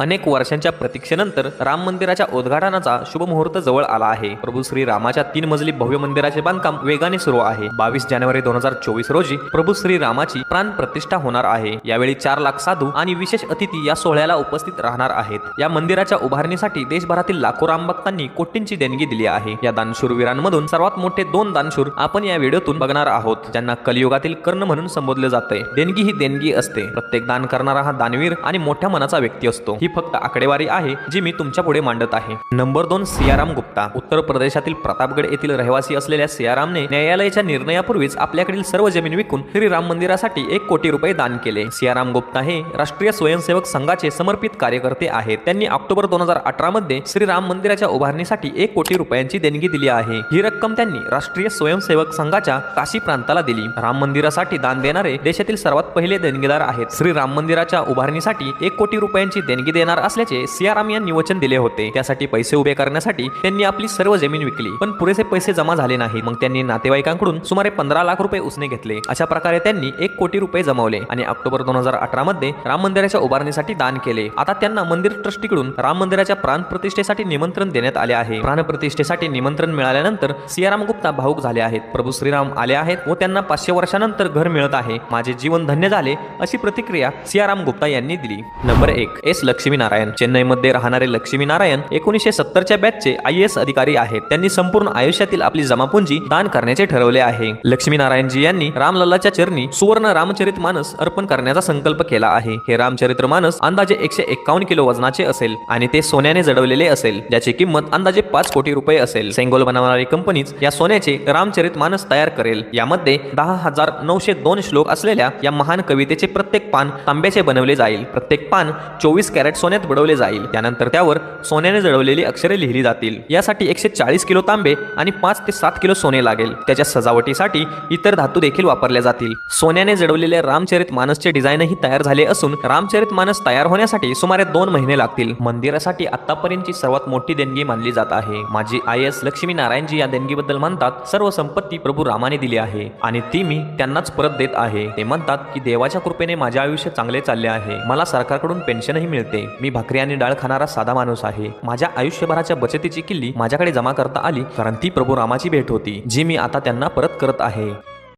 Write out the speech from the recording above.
अनेक वर्षांच्या प्रतीक्षेनंतर राम मंदिराच्या उद्घाटनाचा शुभ मुहूर्त जवळ आला आहे. प्रभू श्री रामाच्या तीन मजली भव्य मंदिराचे बांधकाम वेगाने सुरू आहे. बावीस जानेवारी दोन हजार चोवीस रोजी प्रभू श्री रामाची प्राण प्रतिष्ठा होणार आहे. यावेळी चार लाख साधू आणि विशेष अतिथी या सोहळ्याला उपस्थित राहणार आहेत. या मंदिराच्या उभारणीसाठी देशभरातील लाखो रामभक्तांनी कोटींची देणगी दिली आहे. या दानशूरवीरांमधून सर्वात मोठे दोन दानशूर आपण या व्हिडिओतून बघणार आहोत ज्यांना कलियुगातील कर्ण म्हणून संबोधले जाते. देणगी ही देणगी असते. प्रत्येक दान करणारा हा दानवीर आणि मोठ्या मनाचा व्यक्ती असतो. ही फक्त आकडेवारी आहे जी मी तुमच्यापुढे मांडत आहे. नंबर दोन सियाराम गुप्ता. उत्तर प्रदेशातील प्रतापगड येथील रहिवासी असलेल्या सियारामने न्यायालयाच्या निर्णयापूर्वीच आपल्याकडील सर्व जमीन विकून श्री राम मंदिरासाठी एक कोटी रुपये दान केले. सियाराम गुप्ता हे राष्ट्रीय स्वयंसेवक संघाचे समर्पित कार्यकर्ते आहेत. त्यांनी ऑक्टोबर दोन हजार अठरा मध्ये श्रीराम मंदिराच्या उभारणीसाठी एक कोटी रुपयांची देणगी दिली आहे. ही रक्कम त्यांनी राष्ट्रीय स्वयंसेवक संघाच्या काशी प्रांताला दिली. राम मंदिरासाठी दान देणारे देशातील सर्वात पहिले देणगीदार आहेत. श्री राम मंदिराच्या उभारणीसाठी एक कोटी रुपयांची देणगी देणार असल्याचे सियाराम यांनी वचन दिले होते. त्यासाठी पैसे उभे करण्यासाठी त्यांनी आपली सर्व जमीन विकली. पण पुरेसे पैसे जमा झाले नाही. मग त्यांनी नातेवाईकांकडून सुमारे पंधरा लाख रुपये उसने घेतले. अशा प्रकारे त्यांनी एक कोटी रुपये जमवले आणि ऑक्टोबर दोन हजार अठरा मध्ये राम मंदिराच्या उभारणीसाठी दान केले. आता त्यांना मंदिर ट्रस्टीकडून राम मंदिराच्या प्राण प्रतिष्ठेसाठी निमंत्रण देण्यात आले आहे. प्राण प्रतिष्ठेसाठी निमंत्रण मिळाल्यानंतर सियाराम गुप्ता भाऊक झाले आहेत. प्रभू श्रीराम आले आहेत व त्यांना पाचशे वर्षानंतर घर मिळत आहे. माझे जीवन धन्य झाले अशी प्रतिक्रिया सियाराम गुप्ता यांनी दिली. नंबर एक. एस. लक्ष्मी नारायण चेन्नईमध्ये राहणारे लक्ष्मी नारायण एकोणीसशे सत्तरच्या बॅचचे आय एस अधिकारी आहेत. त्यांनी संपूर्ण आयुष्यातील आपली जमापुंजी दान करण्याचे ठरवले आहे. लक्ष्मी नारायणजी यांनी रामलल्लाच्या चरणी सुवर्ण रामचरित मानस अर्पण करण्याचा संकल्प केला आहे. हे रामचरित्र मानस अंदाजे एकशे एक्कावन्न किलो वजनाचे असेल आणि ते सोन्याने जडवलेले असेल ज्याची किंमत अंदाजे पाच कोटी रुपये असेल. सेंगोल बनवणारी कंपनीच या सोन्याचे रामचरित मानस तयार करेल. यामध्ये दहा हजार नऊशे दोन श्लोक असलेल्या या महान कवितेचे प्रत्येक पान तांब्याचे बनवले जाईल. प्रत्येक पान चोवीस कॅरेट सोन्यात बुडवले जाईल. त्यानंतर त्यावर सोन्याने जळवलेली अक्षरे लिहिली जातील. यासाठी एकशे चाळीस किलो तांबे आणि पाच ते सात किलो सोने लागेल. त्याच्या सजावटीसाठी इतर धातू देखील वापरल्या जातील. सोन्याने जडवलेल्या रामचरित मानसचे डिझाईनही तयार झाले असून रामचरित मानस तयार होण्यासाठी सुमारे दोन महिने लागतील. मंदिरासाठी आतापर्यंतची सर्वात मोठी देणगी मानली जात आहे. माझी आय एस लक्ष्मी नारायणजी या देणगीबद्दल म्हणतात सर्व संपत्ती प्रभू रामाने दिली आहे आणि ती मी त्यांनाच परत देत आहे. ते म्हणतात की देवाच्या कृपेने माझे आयुष्य चांगले चालले आहे. मला सरकारकडून पेन्शनही मिळते. मी भाकरी आणि डाळ खाणारा साधा माणूस आहे. माझ्या आयुष्यभराच्या बचतीची किल्ली माझ्याकडे जमा करता आली कारण ती प्रभू रामाची भेट होती जी मी आता त्यांना परत करत आहे.